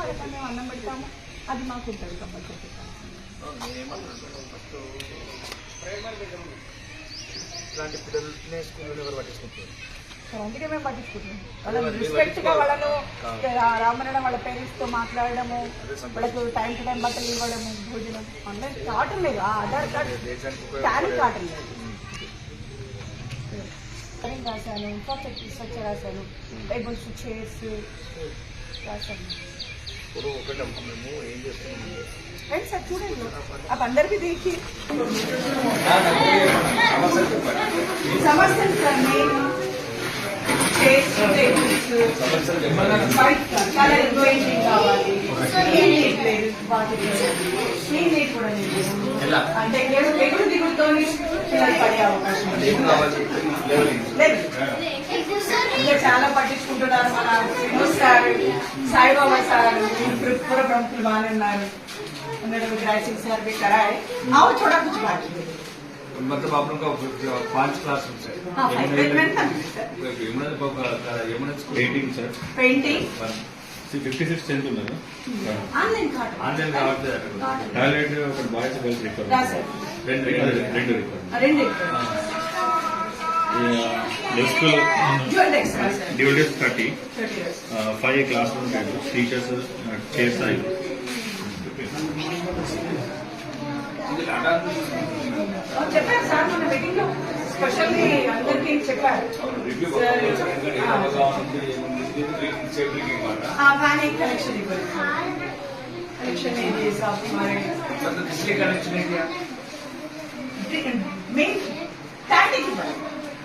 వాళ్ళకి మేము అన్నం పెడతాము అది మాకు ఉంటుంది కంపల్సరీ ఇలాంటి పిల్లల్ని స్కూల్లో ఎవరు పట్టించుకుంటారు అందుకే మేము పట్టించుకుంటున్నాం వాళ్ళని రెస్పెక్ట్ వాళ్ళను రామనడం వాళ్ళ పేరెంట్స్తో మాట్లాడడము వాళ్ళకు టైం టు టైం బట్టలు ఇవ్వడము భోజనం అందరికి కావటం లేదు ఆధార్ కార్డు దేశానికి క్యారీ కావటం లేదు స్పెల్లింగ్ రాశాను ఇన్ఫ్రాస్ట్రక్చర్ రాశాను టేబుల్స్ చైర్స్ రాశాను చూడండి. అవి అందరికీ దీనికి సమస్యలు వైట్ కలర్ పెయింటింగ్ కావాలి అంటే ఎగుడు ఎగుడు దిగుడుతోని పిల్లలు పడే అవకాశం లేదు. ఇంకా చాలా పట్టించుకుంటున్నారు మన వినోద్ సార్ సాయిబాబా సార్ పూర్వ ప్రముఖులు బాగానే ఉన్నారు उन्होंने विराज सिंह सर भी कराए आओ थोड़ा कुछ बाकी है मतलब आप लोग का पांच क्लास है हाँ five payment sir Yamuna Yamuna school eighteen sir painting fifty six tenth ఉన్నారు ऑनलाइन कार्ड ఆన్లైన్ కావట్లేదు అక్కడ టాయిలెట్ ఒక బాయ్స్ గర్ల్స్ రిక్వైర్ రా సార్ రెండు రెండు రెండు రిక్వైర్ రెండు left school jewel extra sir divides thirty thirty years five class room teachers chairs అయ్యి చెప్పారు సార్ మన మీటింగ్ లో స్పెషల్లీ అందరికీ చెప్పారు సార్ కానీ కనెక్షన్ ఇవ్వరు కనెక్షన్ ఏది సాఫ్ట్ మెయిన్ స్టాండింగ్ ఇవ్వరు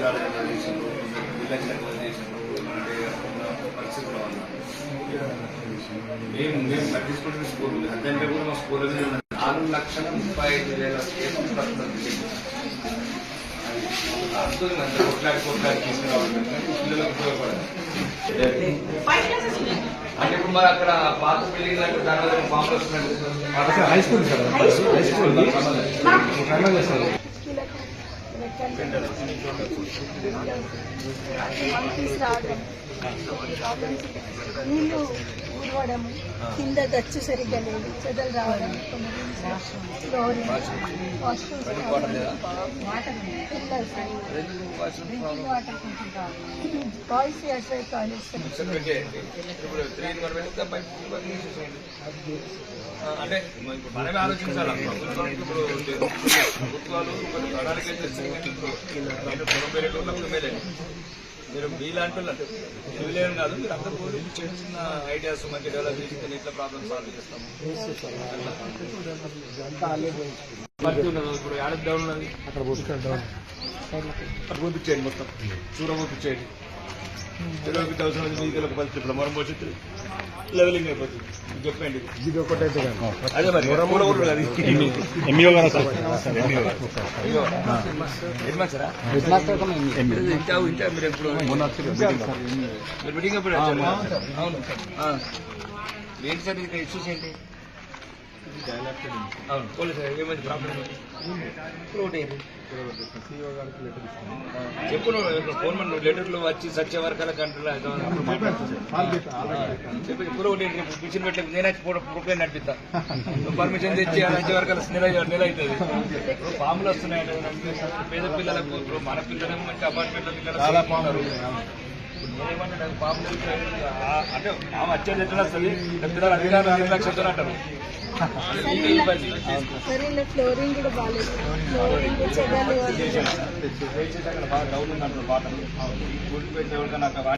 ఇదిగాడు నాకు ఏమైంది పరిస్థితుల వల్ల మేము మేము పట్టించుకుంటున్న స్కూల్ అదంటే కూడా మా స్కూల్. నాలుగు లక్షల ముప్పై ఐదు వేల అంత కొట్లాడి కొట్లాడి పిల్లలకు ఉపయోగపడదు అంటే ఇప్పుడు మరి అక్కడ పాత బిల్డింగ్ అంటే దాని వల్ల వస్తున్నట్టు high school sir high school. High school final నీళ్ళు ఊడవడం కింద గచ్చు సరిగ్గా లేదు చెదలు రావడం ఫ్లోరింగ్ వాష్రూమ్స్ బాయ్స్ అట్వైపు టాయిలెట్స్ ఇప్పుడు త్రీ వరకు పెడితే బయట వరకు తీసేసేయండి. ఆ, అంటే ఇప్పుడు మనమే ఆలోచించాలి ఇప్పుడు ప్రభుత్వాలు ప్రణాళిక మీరు మీలాంటి తెలియలేం కాదు మీరు అందరూ చిన్న ఐడియాస్ మంచి డెవలప్ చేసుకుని ఇట్లా ప్రాబ్లమ్ సాల్వ్ చేస్తాము. ఇప్పుడు ఏడాది డౌన్ ఉన్నది అక్కడ పంపించేయండి మొత్తం. చూడ పంపించేయండి. తెలుగుకి అవసరం మీకు పరిస్థితి ఇప్పుడు మనం భవిష్యత్తు లెవెలింగ్ అయిపోతుంది. చెప్పండి. ఇది ఒకటైతే కానీ అదే మరి. మూడు ఊరు అది. ఎంఈఓ గారు సార్. అయ్యో. హెడ్ మాస్టరా? ఇంకా ఇంకా మీరు ఎప్పుడు? మీరు మీటింగ్ ఎప్పుడు? అవును. ఏంటి సార్ ఇక్కడ ఇష్యూస్ ఏంటి? అవును. పోలీస్ ఏమైంది? ప్రాబ్లం ఇప్పుడు చెప్పు ఫోన్ మన లెటర్లు వచ్చి సత్య వర్గాల కంట్రోల్ చెప్పి ఇప్పుడు ఒకటి మిషన్ పెట్టి నేనైతే ప్రొక్లైన్ నడిపిస్తా. పర్మిషన్ తెచ్చి ఆ సత్య వర్గాల నెల నెల అవుతుంది. ఇప్పుడు పాములు వస్తున్నాయి పేద పిల్లలకు మన పిల్లలకు మంచి అపార్ట్మెంట్ చాలా అంటే పాము వచ్చేది ఎట్లా వస్తుంది పిల్లలు అధికారులు నిర్లక్ష్యంతో అంటారు ఫ్లోరింగ్ కూడా బాగాలేదు ఫ్లోరింగ్ బాగా డౌన్ ఉందంటారు బాటలు కూలిపోయింది ఎవరికైనా అక్కడ